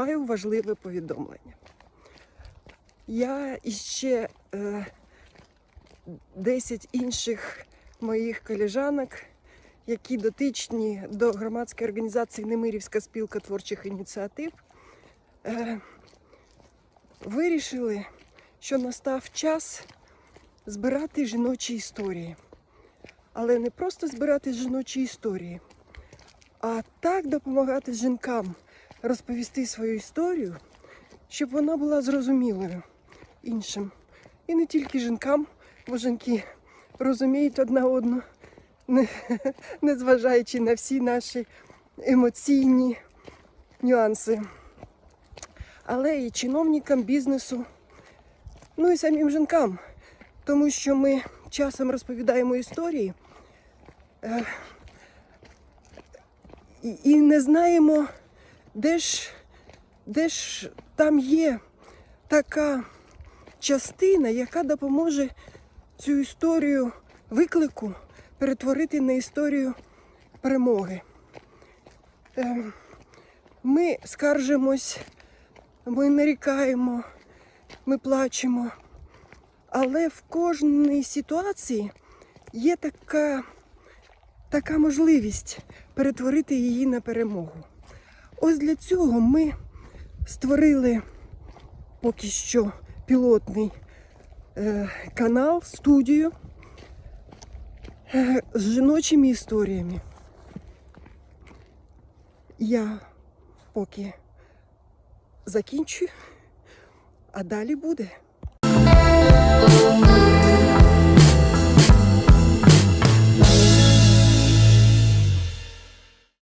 маю важливе повідомлення. Я і ще е, 10 інших моїх колежанок, які дотичні до громадської організації Немирівська спілка творчих ініціатив, е, вирішили, що настав час збирати жіночі історії. Але не просто збирати жіночі історії, а так допомагати жінкам розповісти свою історію, щоб вона була зрозумілою іншим. І не тільки жінкам, бо жінки розуміють одна одну, не- незважаючи на всі наші емоційні нюанси. Але і чиновникам бізнесу, ну і самим жінкам, тому що ми часом розповідаємо історії е, і не знаємо, де ж, де ж там є така частина, яка допоможе цю історію виклику перетворити на історію перемоги. Е, Ми скаржимось, ми нарікаємо, ми плачемо, але в кожній ситуації є така, така можливість перетворити її на перемогу. Ось для цього ми створили поки що пілотний е, канал, студію е, з жіночими історіями. Я поки закінчую, а далі буде.